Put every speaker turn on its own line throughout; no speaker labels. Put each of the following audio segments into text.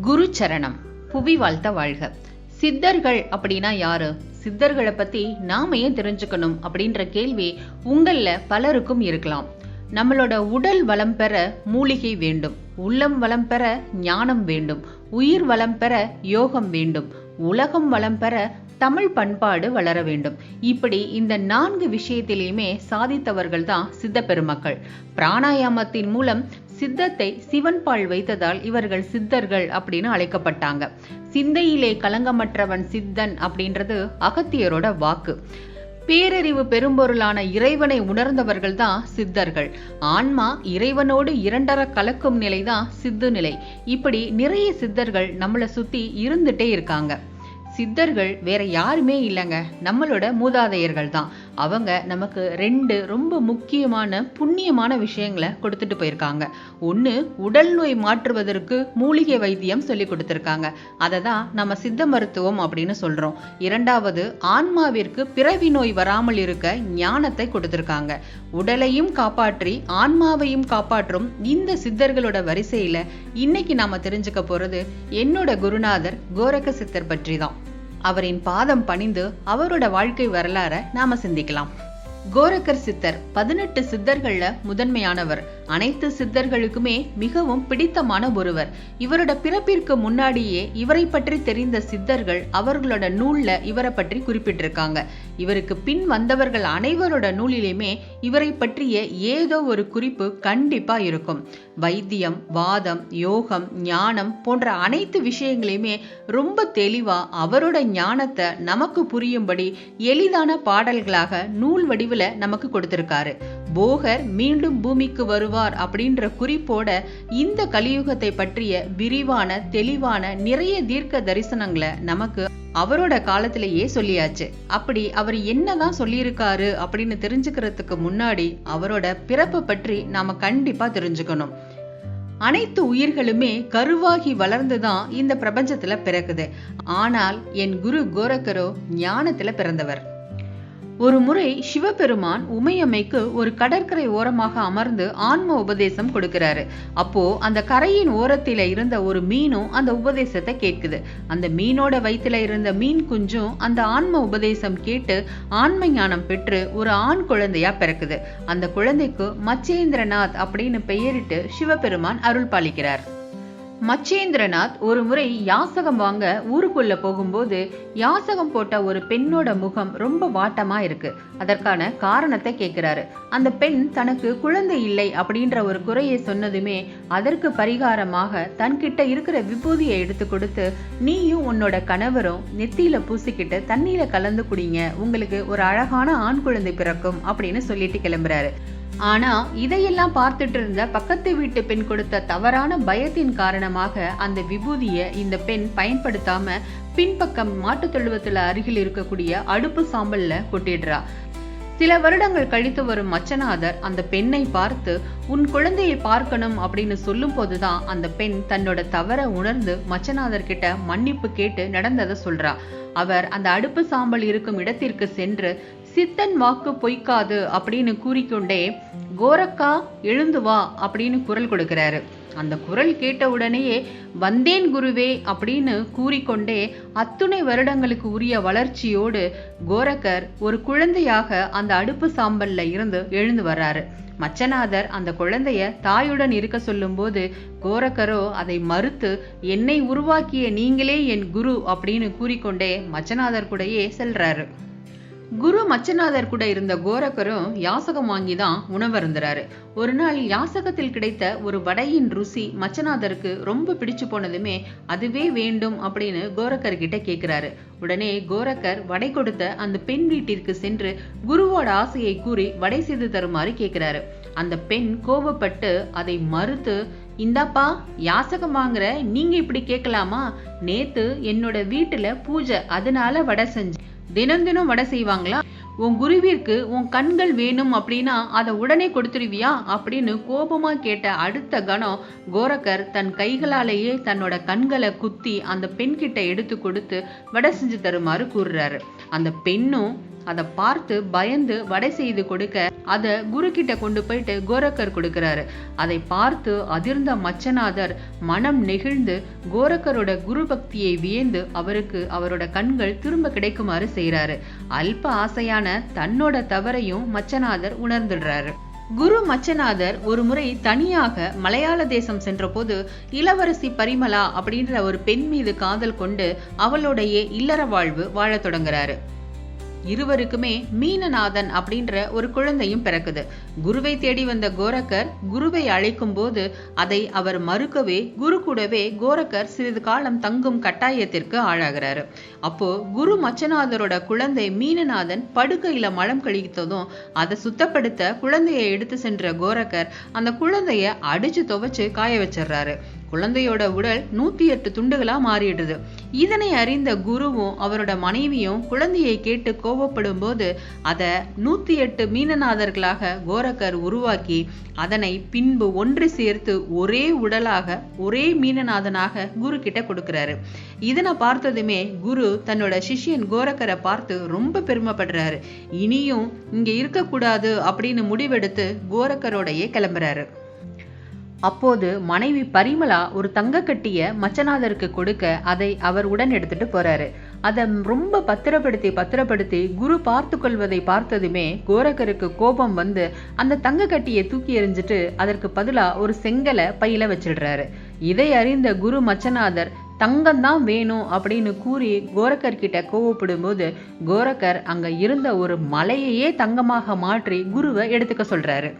குரு சரணம் புவி வாழ்த்த வாழ்க. சித்தர்கள் அப்படின்னா யாரு? சித்தர்களை பத்தி நாம ஏன் தெரிஞ்சுக்கணும் அப்படின்ற கேள்வி உங்கள பலருக்கும் இருக்கலாம். நம்மளோட உடல் வளம் பெற மூலிகை வேண்டும். உள்ளம் வளம் பெற ஞானம் வேண்டும். உயிர் வளம் பெற யோகம் வேண்டும். உலகம் வளம் பெற தமிழ் பண்பாடு வளர வேண்டும். இப்படி இந்த நான்கு விஷயத்திலையுமே சாதித்தவர்கள் தான் சித்த பெருமக்கள் பிராணாயாமத்தின் மூலம் சித்தத்தை சிவன்பால் வைத்ததால் இவர்கள் சித்தர்கள் அப்படின்னு அழைக்கப்பட்டாங்க. சிந்தையிலே கலங்கமற்றவன் சித்தன் அப்படின்றது அகத்தியரோட வாக்கு. பேரறிவு பெரும்பொருளான இறைவனை உணர்ந்தவர்கள் தான் சித்தர்கள். ஆன்மா இறைவனோடு இரண்டர கலக்கும் நிலை தான் சித்து நிலை. இப்படி நிறைய சித்தர்கள் நம்மளை சுத்தி இருந்துட்டே இருக்காங்க. சித்தர்கள் வேற யாருமே இல்லைங்க. நம்மளோட மூதாதையர்கள் தான் அவங்க நமக்கு ரெண்டு ரொம்ப முக்கியமான புண்ணியமான விஷயங்களை கொடுத்துட்டு போயிருக்காங்க. ஒன்று உடல் நோய் மாற்றுவதற்கு மூலிகை வைத்தியம் சொல்லி கொடுத்துருக்காங்க. அதை தான் நம்ம சித்த மருத்துவம் அப்படின்னு சொல்கிறோம் இரண்டாவது ஆன்மாவிற்கு பிறவி நோய் வராமல் இருக்க ஞானத்தை கொடுத்துருக்காங்க. உடலையும் காப்பாற்றி ஆன்மாவையும் காப்பாற்றும் இந்த சித்தர்களோட வரிசையில் இன்னைக்கு நாம் தெரிஞ்சுக்க போகிறது என்னோட குருநாதர் கோரக்க சித்தர் பற்றி தான் அவரின் பாதம் பணிந்து அவரோட வாழ்க்கை வரலாற நாம சிந்திக்கலாம். கோரக்கர் சித்தர் பதினெட்டு சித்தர்கள்ல முதன்மையானவர். அனைத்து சித்தர்களுக்குமே மிகவும் பிடித்தமான ஒருவர். இவரோட பிறப்பிற்கு முன்னாடியே இவரை பற்றி தெரிந்த சித்தர்கள் அவர்களோட நூல்ல இவரை பற்றி குறிப்பிட்டிருக்காங்க. இவருக்கு பின் வந்தவர்கள் அனைவரோட நூலிலுமே இவரை பற்றிய ஏதோ ஒரு குறிப்பு கண்டிப்பா இருக்கும். வைத்தியம் வாதம் யோகம் ஞானம் போன்ற அனைத்து விஷயங்களையுமே ரொம்ப தெளிவா அவரோட ஞானத்தை நமக்கு புரியும்படி எளிதான பாடல்களாக நூல் வடிவில் நமக்கு கொடுத்திருக்காரு. போகர் மீண்டும் பூமிக்கு வருவார் அப்படின்ற குறிப்போட இந்த கலியுகத்தை பற்றிய விரிவான தெளிவான நிறைய தீர்க்க தரிசனங்களை நமக்கு அவரோட காலத்திலேயே சொல்லியாச்சு. அப்படி அவர் என்னதான் சொல்லியிருக்காரு அப்படின்னு தெரிஞ்சுக்கிறதுக்கு முன்னாடி அவரோட பிறப்பை பற்றி நாம கண்டிப்பா தெரிஞ்சுக்கணும். அனைத்து உயிர்களுமே கருவாகி வளர்ந்துதான் இந்த பிரபஞ்சத்துல பிறக்குது. ஆனால் என் குரு கோரக்கரோ ஞானத்துல பிறந்தவர். ஒரு முறை சிவபெருமான் உமையம்மைக்கு ஒரு கடற்கரை ஓரமாக அமர்ந்து ஆன்ம உபதேசம் கொடுக்கிறாரு. அப்போ அந்த கரையின் ஓரத்தில இருந்த ஒரு மீனும் அந்த உபதேசத்தை கேட்குது. அந்த மீனோட வயிற்றுல இருந்த மீன் குஞ்சும் அந்த ஆன்ம உபதேசம் கேட்டு ஆன்ம ஞானம் பெற்று ஒரு ஆண் குழந்தையா பிறக்குது. அந்த குழந்தைக்கு மச்சேந்திரநாத் அப்படின்னு பெயரிட்டு சிவபெருமான் அருள் பாலிக்கிறார். மச்சேந்திரநாத் ஒரு முறை யாசகம் வாங்க ஊருக்குள்ள போகும்போது யாசகம் போட்ட ஒரு பெண்ணோட முகம் ரொம்ப வாட்டமா இருக்கு. அதற்கான காரணத்தை கேட்கிறாரு. அந்த பெண் தனக்கு குழந்தை இல்லை அப்படின்ற ஒரு குறையை சொன்னதுமே அதற்கு பரிகாரமாக தன்கிட்ட இருக்கிற விபூதியை எடுத்து கொடுத்து நீயும் உன்னோட கணவரும் நெத்தியில பூசிக்கிட்டு தண்ணியில கலந்து குடிங்க. உங்களுக்கு ஒரு அழகான ஆண் குழந்தை பிறக்கும் அப்படின்னு சொல்லிட்டு கிளம்புறாரு. ஆனா இதையெல்லாம் பார்த்துட்டு இருந்த பக்கத்து வீட்டு பெண் கொடுத்த தவறான பயத்தின் காரணமாக அந்த விபூதிய இந்த பெண் பயன்படுத்தாம பின்பக்கம் மாட்டுத் தொழுவத்துல அருகில் இருக்கக்கூடிய அடுப்பு சாம்பல்ல கொட்டிடுறா. சில வருடங்கள் கழித்து வரும் மச்சநாதர் அந்த பெண்ணை பார்த்து உன் குழந்தையை பார்க்கணும் அப்படின்னு சொல்லும் போதுதான் அந்த பெண் தன்னோட தவற உணர்ந்து மச்சநாதர் கிட்ட மன்னிப்பு கேட்டு நடந்ததை சொல்றா. அவர் அந்த அடுப்பு சாம்பல் இருக்கும் இடத்திற்கு சென்று சித்தன் வாக்கு பொய்க்காது அப்படின்னு கூறிக்கொண்டே கோரக்கா எழுந்து வா அப்படின்னு குரல் கொடுக்கிறாரு. அந்த குரல் கேட்ட உடனேயே வந்தேன் குருவே அப்படின்னு கூறிக்கொண்டே அத்துணை வருடங்களுக்கு உரிய வளர்ச்சியோடு கோரக்கர் ஒரு குழந்தையாக அந்த அடுப்பு சாம்பல்ல இருந்து எழுந்து வர்றாரு. மச்சநாதர் அந்த குழந்தைய தாயுடன் இருக்க சொல்லும்போது கோரக்கரோ அதை மறுத்து என்னை உருவாக்கிய நீங்களே என் குரு அப்படின்னு கூறிக்கொண்டே மச்சநாதர் கூடயே செல்றாரு. குரு மச்சநாதர் கூட இருந்த கோரக்கரும் யாசகம் வாங்கி தான் உணவருந்துறாரு. ஒரு நாள் யாசகத்தில் கிடைத்த ஒரு வடையின் ருசி மச்சநாதருக்கு ரொம்ப பிடிச்சு போனதுமே அதுவே வேண்டும் அப்படின்னு கோரக்கர் கிட்ட கேக்குறாரு. உடனே கோரக்கர் வடை கொடுத்த அந்த பெண் வீட்டிற்கு சென்று குருவோட ஆசையை கூறி வடை செய்து தருமாறு கேக்குறாரு. அந்த பெண் கோபப்பட்டு அதை மறுத்து இந்தாப்பா யாசகம் வாங்குற நீங்க இப்படி கேட்கலாமா நேத்து என்னோட வீட்டுல பூஜை அதனால வடை செஞ்சு தினம் தினம் வடை செய்வாங்களா? உன் குருவிற்கு உன் கண்கள் வேணும் அப்படின்னா அதை உடனே கொடுத்துருவியா? அப்படின்னு கோபமா கேட்ட அடுத்த கணம் கோரக்கர் தன் கைகளாலேயே தன்னோட கண்களை குத்தி அந்த பெண்கிட்ட எடுத்து கொடுத்து வடை செஞ்சு தருமாறு கூறுறாரு. அந்த பெண்ணும் அதை பார்த்து பயந்து வடை செய்து கொடுக்க அதை குரு கிட்ட கொண்டு போயிட்டு கோரக்கர் கொடுக்கிறாரு. அதை பார்த்து அதிர்ந்த மச்சநாதர் மனம் நெகிழ்ந்து கோரக்கரோட குரு பக்தியை வியந்து அவருக்கு அவரோட கண்கள் திரும்ப கிடைக்குமாறு செய்கிறாரு அல்ப ஆசையான தன்னோட தவறையும் மச்சநாதர் உணர்ந்துடுறாரு. குரு மச்சநாதர் ஒரு முறை தனியாக மலையாள தேசம் சென்றபோது இளவரசி பரிமலா அப்படின்ற ஒரு பெண் மீது காதல் கொண்டு அவளுடைய இல்லற வாழ்வு வாழத் தொடங்குறாரு. இருவருக்குமே மீனநாதன் அப்படின்ற ஒரு குழந்தையும் பிறக்குது. குருவை தேடி வந்த கோரக்கர் குருவை அழைக்கும் போது அதை அவர் மறுக்கவே குரு கூடவே கோரக்கர் சிறிது காலம் தங்கும் கட்டாயத்திற்கு ஆளாகிறாரு. அப்போ குரு மச்சநாதரோட குழந்தை மீனநாதன் படுக்கையில மலம் கழித்ததும் அதை சுத்தப்படுத்த குழந்தையை எடுத்து சென்ற கோரக்கர் அந்த குழந்தைய அடிச்சு துவைச்சு காய வச்சிடுறாரு. குழந்தையோட உடல் நூத்தி எட்டு துண்டுகளா மாறிடுது. இதனை அறிந்த குருவும் அவரோட மனைவியும் குழந்தையை கேட்டு கோபப்படும் போது அதை நூத்தி எட்டு மீனநாதர்களாக கோரக்கர் உருவாக்கி அதனை பின்பு ஒன்று சேர்த்து ஒரே உடலாக ஒரே மீனநாதனாக குரு கிட்ட கொடுக்கிறாரு. இதனை பார்த்ததுமே குரு தன்னோட சிஷ்யன் கோரக்கரை பார்த்து ரொம்ப பெருமைப்படுறாரு. இனியும் இங்க இருக்கக்கூடாது அப்படின்னு முடிவெடுத்து கோரக்கரோடையே கிளம்புறாரு. அப்போது மனைவி பரிமளா ஒரு தங்க கட்டிய மச்சநாதருக்கு கொடுக்க அதை அவர் உடன் எடுத்துட்டு போறாரு. அதை ரொம்ப பத்திரப்படுத்தி பத்திரப்படுத்தி குரு பார்த்து கொள்வதை பார்த்ததுமே கோரகருக்கு கோபம் வந்து அந்த தங்க கட்டியை தூக்கி எறிஞ்சிட்டு அதற்கு பதிலாக ஒரு செங்கலை பையில வச்சிடுறாரு. இதை அறிந்த குரு மச்சநாதர் தங்கம் தான் வேணும் அப்படின்னு கூறி கோரக்கர் கிட்ட கோவப்படும் போது கோரக்கர் அங்க இருந்த ஒரு மலையையே தங்கமாக மாற்றி குருவை எடுத்துக்க சொல்றாரு.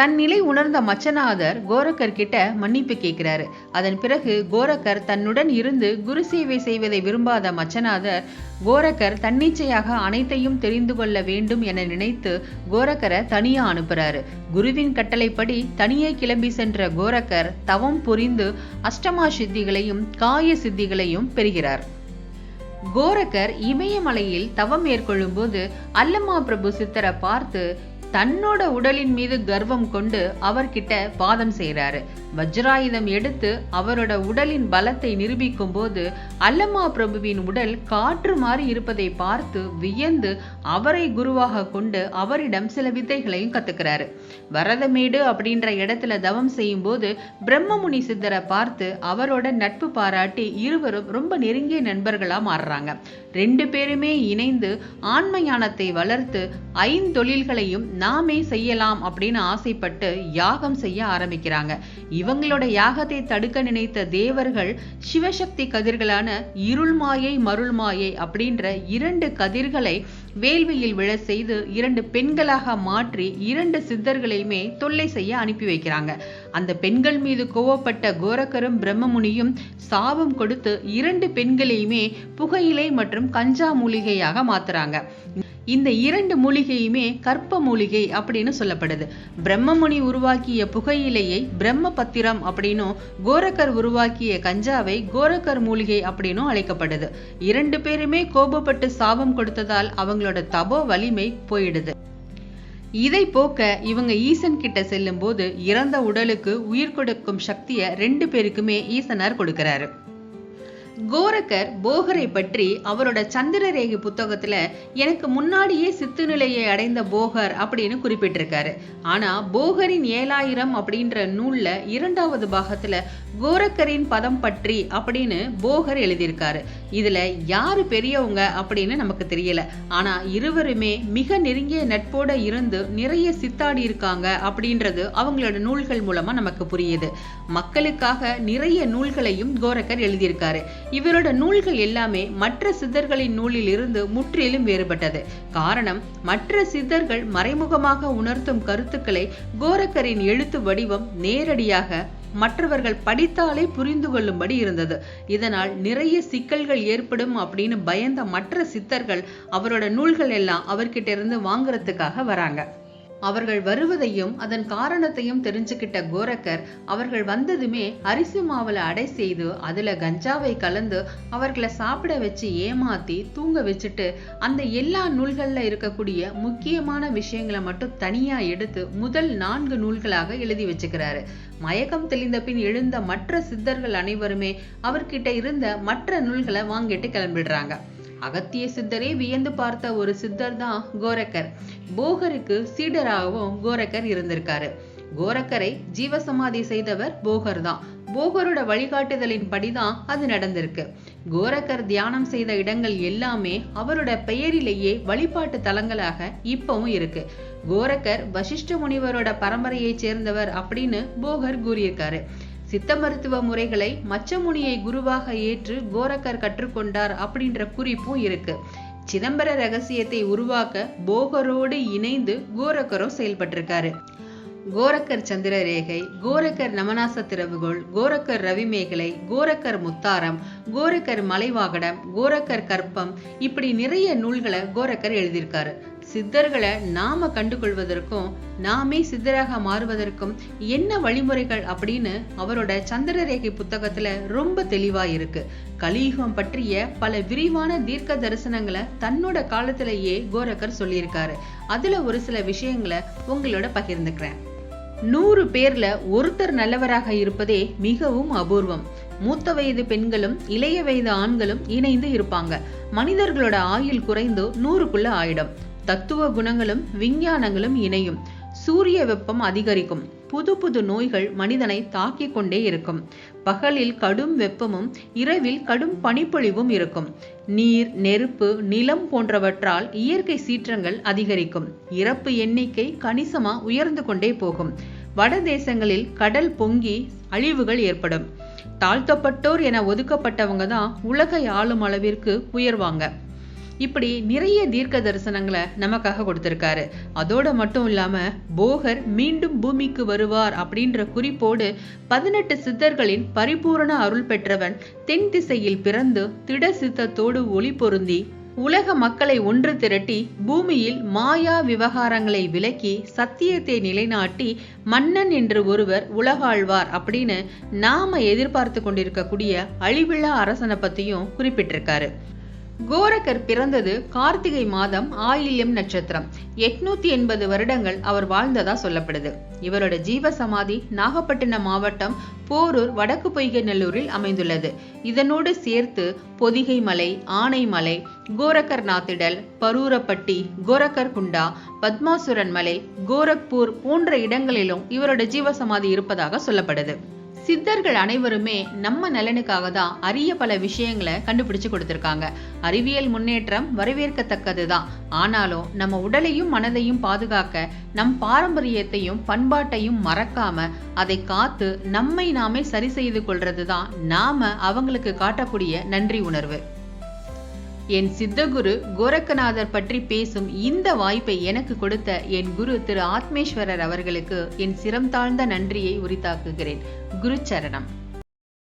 தன் நிலை உணர்ந்த மச்சநாதர் கோரக்கர் கிட்ட மன்னிப்பு கேட்கிறாரு. அதன் பிறகு கோரக்கர் தன்னுடன் இருந்து குரு சேவை செய்வதை விரும்பாத மச்சநாதர் கோரக்கர் தன்னிச்சையாக அனைத்தையும் தெரிந்து கொள்ள வேண்டும் என நினைத்து கோரக்கரை தனியா அனுப்புறாரு. குருவின் கட்டளைப்படி தனியே கிளம்பி சென்ற கோரக்கர் தவம் புரிந்து அஷ்டமா சித்திகளையும் காய சித்திகளையும் பெறுகிறார். கோரக்கர் இமயமலையில் தவம் மேற்கொள்ளும் போது அல்லம்மா பிரபு சித்தரை பார்த்து தன்னோட உடலின் மீது கர்வம் கொண்டு அவர்கிட்ட வாதம் செய்கிறாரு வஜ்ராயுதம் எடுத்து அவரோட உடலின் பலத்தை நிரூபிக்கும் போது அல்லம்மா பிரபுவின் உடல் காற்று மாறி இருப்பதை பார்த்து வியந்து அவரை குருவாக கொண்டு அவரிடம் சில வித்தைகளையும் கத்துக்கிறாரு. வரதமேடு அப்படின்ற இடத்துல தவம் செய்யும் போது பிரம்மமுனி சித்தரை பார்த்து அவரோட நட்பு பாராட்டி இருவரும் ரொம்ப நெருங்கிய நண்பர்களா மாறுறாங்க. ரெண்டு பேருமே இணைந்து ஆன்ம ஞானத்தை வளர்த்து ஐந்தொழில்களையும் நாமே செய்யலாம் அப்படின்னு ஆசைப்பட்டு யாகம் செய்ய ஆரம்பிக்கிறாங்க. இவங்களோட யாகத்தை தடுக்க நினைத்த தேவர்கள் சிவசக்தி கதிர்களான இருள்மாயை மருள்மாயை அப்படின்ற இரண்டு கதிர்களை வேள்வியில் விழ செய்து இரண்டு பெண்களாக மாற்றி இரண்டு சித்தர்களையுமே தொல்லை செய்ய அனுப்பி வைக்கிறாங்க. அந்த பெண்கள் மீது கோவப்பட்ட கோரக்கரும் பிரம்மமுனியும் சாபம் கொடுத்து இரண்டு பெண்களையுமே புகையிலை மற்றும் கஞ்சா மூலிகையாக மாத்துறாங்க. இந்த இரண்டு மூலிகையுமே கற்ப மூலிகை அப்படின்னு சொல்லப்படுது. பிரம்மமுனி உருவாக்கிய புகையிலையை பிரம்ம பத்திரம் அப்படின்னும் கோரக்கர் உருவாக்கிய கஞ்சாவை கோரக்கர் மூலிகை அப்படின்னும் அழைக்கப்படுது. இரண்டு பேருமே கோபப்பட்டு சாபம் கொடுத்ததால் அவங்களோட தபோ வலிமை போயிடுது. இதை போக்க இவங்க ஈசன் கிட்ட செல்லும் போது இறந்த உடலுக்கு உயிர் கொடுக்கும் சக்தியை ரெண்டு பேருக்குமே ஈசனார் கொடுக்கிறாரு. கோரக்கர் போகரை பற்றி அவரோட சந்திரரேகை புத்தகத்துல எனக்கு முன்னாடியே சித்து நிலையை அடைந்த போகர் அப்படின்னு குறிப்பிட்டிருக்காரு. ஆனா போகரின் ஏழாயிரம் அப்படின்ற நூல்ல இரண்டாவது பாகத்துல கோரக்கரின் பதம் பற்றி அப்படின்னு போகர் எழுதியிருக்காரு. இதுல யாரு பெரியவங்க அப்படின்னு நமக்கு தெரியல. ஆனா இருவருமே மிக நெருங்கிய நட்போட இருந்து நிறைய சித்தாடி இருக்காங்க அப்படின்றது அவங்களோட நூல்கள் மூலமா நமக்கு புரியுது. மக்களுக்காக நிறைய நூல்களையும் கோரக்கர் எழுதியிருக்காரு. இவரோட நூல்கள் எல்லாமே மற்ற சித்தர்களின் நூலில் இருந்து முற்றிலும் வேறுபட்டது. காரணம் மற்ற சித்தர்கள் மறைமுகமாக உணர்த்தும் கருத்துக்களை கோரக்கரின் எழுத்து வடிவம் நேரடியாக மற்றவர்கள் படித்தாலே புரிந்து கொள்ளும்படி இருந்தது. இதனால் நிறைய சிக்கல்கள் ஏற்படும் அப்படின்னு பயந்த மற்ற சித்தர்கள் அவரோட நூல்கள் எல்லாம் அவர்கிட்ட இருந்து வாங்குறதுக்காக வராங்க. அவர்கள் வருவதையும் அதன் காரணத்தையும் தெரிஞ்சுக்கிட்ட கோரக்கர் அவர்கள் வந்ததுமே அரிசி மாவுல அடை செய்து அதுல கஞ்சாவை கலந்து அவர்களை சாப்பிட வச்சு ஏமாத்தி தூங்க வச்சுட்டு அந்த எல்லா நூல்கள்ல இருக்கக்கூடிய முக்கியமான விஷயங்களை மட்டும் தனியா எடுத்து முதல் நான்கு நூல்களாக எழுதி வச்சுக்கிறாரு. மயக்கம் தெளிந்த பின் எழுந்த மற்ற சித்தர்கள் அனைவருமே அவர்கிட்ட இருந்த மற்ற நூல்களை வாங்கிட்டு கிளம்பிடுறாங்க. அகத்திய சித்தரே வியந்து பார்த்த ஒரு சித்தர் தான் கோரக்கர். போகருக்கு சீடராகவும் கோரக்கர் இருந்திருக்காரு. கோரக்கரை ஜீவசமாதி செய்தவர் போகர் தான் போகரோட வழிகாட்டுதலின் படிதான் அது நடந்திருக்கு. கோரக்கர் தியானம் செய்த இடங்கள் எல்லாமே அவரோட பெயரிலேயே வழிபாட்டு தலங்களாக இப்பவும் இருக்கு. கோரக்கர் வசிஷ்ட முனிவரோட பரம்பரையைச் சேர்ந்தவர் அப்படின்னு போகர் கூறியிருக்காரு. சித்த மருத்துவ முறைகளை மச்சமுனியை குருவாக ஏற்று கோரக்கர் கற்றுக்கொண்டார் அப்படின்ற குறிப்பும் இருக்கு. சிதம்பர ரகசியத்தை உருவாக்க போகரோடு இணைந்து கோரக்கரும் செயல்பட்டிருக்காரு. கோரக்கர் சந்திரரேகை கோரக்கர் நமனாச திறவுகோள் கோரக்கர் ரவிமேகலை கோரக்கர் முத்தாரம் கோரக்கர் மலைவாகடம் கோரக்கர் கற்பம் இப்படி நிறைய நூல்களை கோரக்கர் எழுதியிருக்காரு. சித்தர்களை நாம கண்டுகொள்வதற்கும் நாமே சித்தராக மாறுவதற்கும் என்ன வழிமுறைகள் அப்படின்னு அவரோட சந்திரரேகை புத்தகத்துல ரொம்ப தெளிவா இருக்கு. கலியுகம் பற்றிய பல விரிவான தீர்க்க தரிசனங்களை தன்னோட காலத்திலேயே கோரக்கர் சொல்லியிருக்காரு. அதுல ஒரு சில விஷயங்களை உங்களோட பகிர்ந்துக்கிறேன். நூறு பேர்ல ஒருத்தர் நல்லவராக இருப்பதே மிகவும் அபூர்வம். மூத்த வயது பெண்களும் இளைய வயது ஆண்களும் இணைந்து இருப்பாங்க. மனிதர்களோட ஆயுள் குறைந்து நூறுக்குள்ள ஆயிடும். தத்துவ குணங்களும் விஞ்ஞானங்களும் இணையும். சூரிய வெப்பம் அதிகரிக்கும். புது புது நோய்கள் மனிதனை தாக்கிக் கொண்டே இருக்கும். பகலில் கடும் வெப்பமும் இரவில் கடும் பனிப்பொழிவும் இருக்கும். நீர் நெருப்பு நிலம் போன்றவற்றால் இயற்கை சீற்றங்கள் அதிகரிக்கும். இறப்பு எண்ணிக்கை கணிசமா உயர்ந்து கொண்டே போகும். வட தேசங்களில் கடல் பொங்கி அழிவுகள் ஏற்படும். தாழ்த்தப்பட்டோர் என ஒதுக்கப்பட்டவங்க தான் உலகை ஆளும் அளவிற்கு உயர்வாங்க. இப்படி நிறைய தீர்க்க தரிசனங்களை நமக்காக கொடுத்துருக்காரு. அதோட மட்டும் இல்லாம போகர் மீண்டும் பூமிக்கு வருவார் அப்படின்ற குறிப்போடு பதினெட்டு சித்தர்களின் பரிபூரண அருள் பெற்றவன் தென் திசையில் பிறந்து திட சித்தத்தோடு ஒளி பொருந்தி உலக மக்களை ஒன்று திரட்டி பூமியில் மாயா விவகாரங்களை விலக்கி சத்தியத்தை நிலைநாட்டி மன்னன் என்று ஒருவர் உலகாழ்வார் அப்படின்னு நாம எதிர்பார்த்து கொண்டிருக்கக்கூடிய அழிவிழா அரசனை பத்தியும் குறிப்பிட்டிருக்காரு. கோரக்கர் பிறந்தது கார்த்திகை மாதம் ஆயில்யம் நட்சத்திரம். எட்நூத்தி எண்பது வருடங்கள் அவர் வாழ்ந்ததா சொல்லப்படுது. இவரோட ஜீவ சமாதி நாகப்பட்டினம் மாவட்டம் போரூர் வடக்கு பொய்கை நல்லூரில் அமைந்துள்ளது. இதனோடு சேர்த்து பொதிகை மலை ஆனைமலை கோரக்கர் நாத்திடல் பரூரப்பட்டி கோரக்கர் குண்டா பத்மாசுரன் மலை கோரக்பூர் போன்ற இடங்களிலும் இவரோட ஜீவசமாதி இருப்பதாக சொல்லப்படுது. சித்தர்கள் அனைவருமே நம்ம நலனுக்காக தான் அரிய பல விஷயங்களை கண்டுபிடிச்சு கொடுத்துருக்காங்க. அறிவியல் முன்னேற்றம் வரவேற்கத்தக்கது தான் ஆனாலும் நம்ம உடலையும் மனதையும் பாதுகாக்க நம் பாரம்பரியத்தையும் பண்பாட்டையும் மறக்காம அதை காத்து நம்மை நாமே சரி செய்து கொள்றது தான் நாம அவங்களுக்கு காட்டக்கூடிய நன்றி உணர்வு. என் சித்தகுரு கோரக்கநாதர் பற்றி பேசும் இந்த வாய்ப்பை எனக்கு கொடுத்த என் குரு திரு ஆத்மேஸ்வரர் அவர்களுக்கு என் சிரம் தாழ்ந்த நன்றியை உரித்தாக்குகிறேன். குரு சரணம்